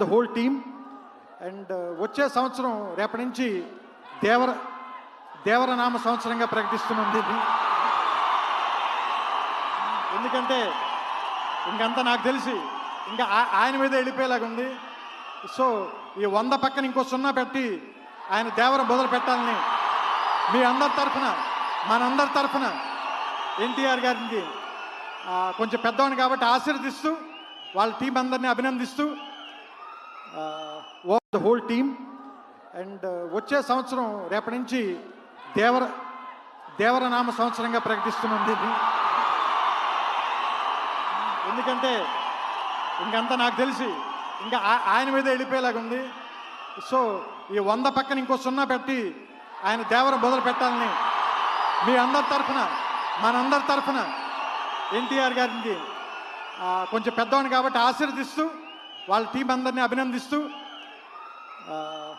The whole team and వచ్చే సంవత్సరం రేపటి నుంచి దేవర దేవరనామ సంవత్సరంగా ప్రకటిస్తున్నాం దీన్ని. ఎందుకంటే ఇంకంతా నాకు తెలిసి ఇంకా ఆయన మీద వెళ్ళిపోయేలాగా ఉంది. సో ఈ వంద పక్కన ఇంకో సున్నా పెట్టి ఆయన దేవర మొదలు పెట్టాలని మీ అందరి తరఫున మనందరి తరఫున ఎన్టీఆర్ గారికి కొంచెం పెద్దవాడిని కాబట్టి ఆశీర్వదిస్తూ వాళ్ళ టీం అందరినీ అభినందిస్తూ ద హోల్ టీమ్ అండ్ వచ్చే సంవత్సరం రేపటి నుంచి దేవర దేవరనామ సంవత్సరంగా ప్రకటిస్తున్నాం దీన్ని. ఎందుకంటే ఇంకంతా నాకు తెలిసి ఇంకా ఆయన మీద వెళ్ళిపోయేలాగా ఉంది. సో ఈ వంద పక్కన ఇంకో సున్నా పెట్టి ఆయన దేవర మొదలు పెట్టాలని మీ అందరి తరఫున మనందరి తరఫున ఎన్టీఆర్ గారికి కొంచెం పెద్దవాడిని కాబట్టి ఆశీర్వదిస్తూ వాళ్ళ టీం అందరినీ అభినందిస్తూ uh,